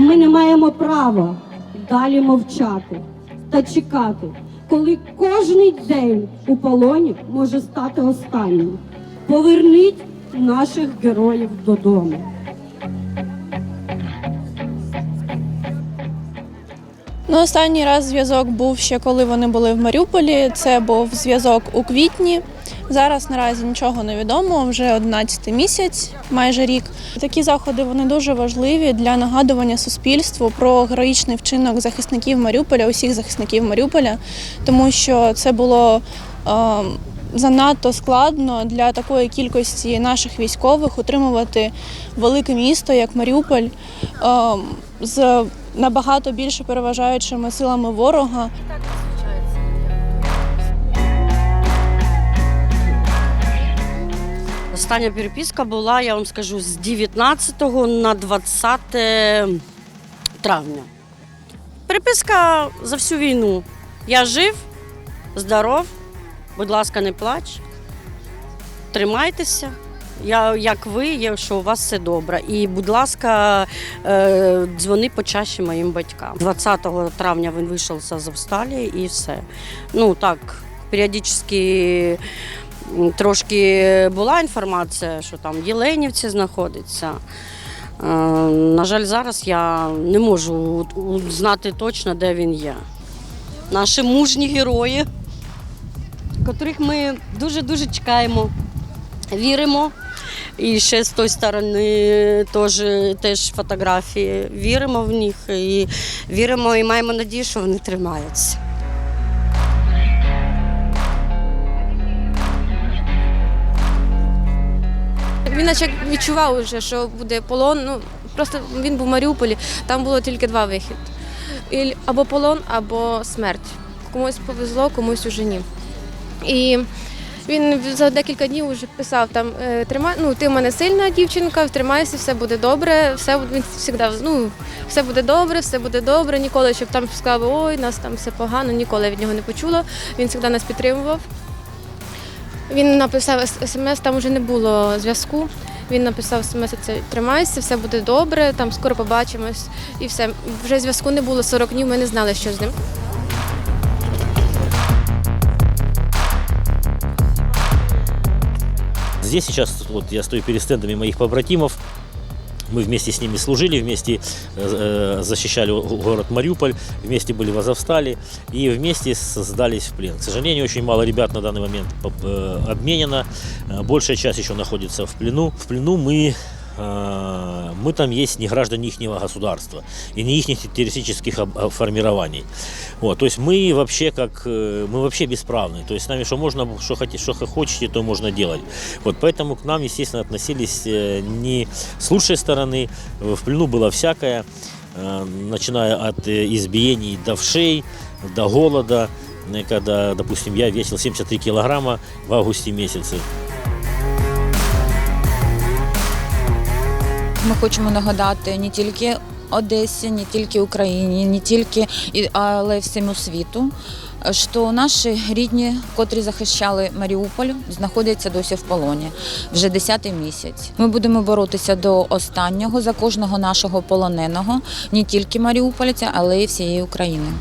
Ми не маємо права далі мовчати та чекати, коли кожний день у полоні може стати останнім. Поверніть наших героїв додому. Ну, останній раз зв'язок був ще коли вони були в Маріуполі. Це був зв'язок у квітні. Зараз наразі нічого не відомо, вже 11 місяць, майже рік. Такі заходи вони дуже важливі для нагадування суспільству про героїчний вчинок захисників Маріуполя, усіх захисників Маріуполя, тому що це було е, занадто складно для такої кількості наших військових утримувати велике місто, як Маріуполь, е, з набагато більше переважаючими силами ворога. Остання переписка була, я вам скажу, з 19 на 20 травня. Переписка за всю війну. Я жив, здоров, будь ласка, не плач. Тримайтеся. Я, як ви, є, що у вас все добре. І, будь ласка, е, дзвони почаще моїм батькам. 20 травня він вийшов з Азовсталі і все. Ну так, періодично Трошки була інформація, що там Єленівці знаходиться. Е, На жаль, зараз я не можу знати точно, де він є. Наші мужні герої, котрих ми дуже-дуже чекаємо, віримо. І ще з тої сторони теж, теж фотографії. Віримо в них і віримо і маємо надію, що вони тримаються. Він наче відчував уже, що буде полон. Ну просто він був в Маріуполі, там було тільки два вихід: або полон, або смерть. Комусь повезло, комусь уже ні. І він за декілька днів вже писав там е, тримай, ну ти в мене сильна дівчинка, тримайся, все буде добре. Все він завжди, ну все буде добре, все буде добре. Ніколи щоб там сказав, ой, нас там все погано, ніколи від нього не почула. Він завжди нас підтримував. Він написав смс, там вже не було зв'язку. Він написав смс, це тримайся, все буде добре, там скоро побачимось. І все. Вже зв'язку не було 40 днів, ми не знали, що з ним. Здесь сейчас вот я стою перед стендами моих побратимов. Мы вместе с ними служили, вместе э, э, защищали го- город Мариуполь, вместе были в Азовстале и вместе сдались в плен. К сожалению, очень мало ребят на данный момент э, обменено. Э, Большая часть еще находится в плену. В плену мы мы там есть не граждане ихнего государства и не их террористических об- формирований. Вот, то есть мы вообще как э, мы вообще бесправны. То есть с нами что можно, что хотите, что хочете, то можно делать. Вот поэтому к нам, естественно, относились э, не с лучшей стороны. Э, В плену было всякое, э, начиная от э, избиений до вшей, до голода. Э, Когда, допустим, я весил 73 килограмма в августе месяце. Ми хочемо нагадати не тільки Одесі, не тільки Україні, не тільки але й всьому світу. Що наші рідні, котрі захищали Маріуполь, знаходяться досі в полоні вже 10-й місяць. Ми будемо боротися до останнього за кожного нашого полоненого, не тільки маріупольця, але й всієї України.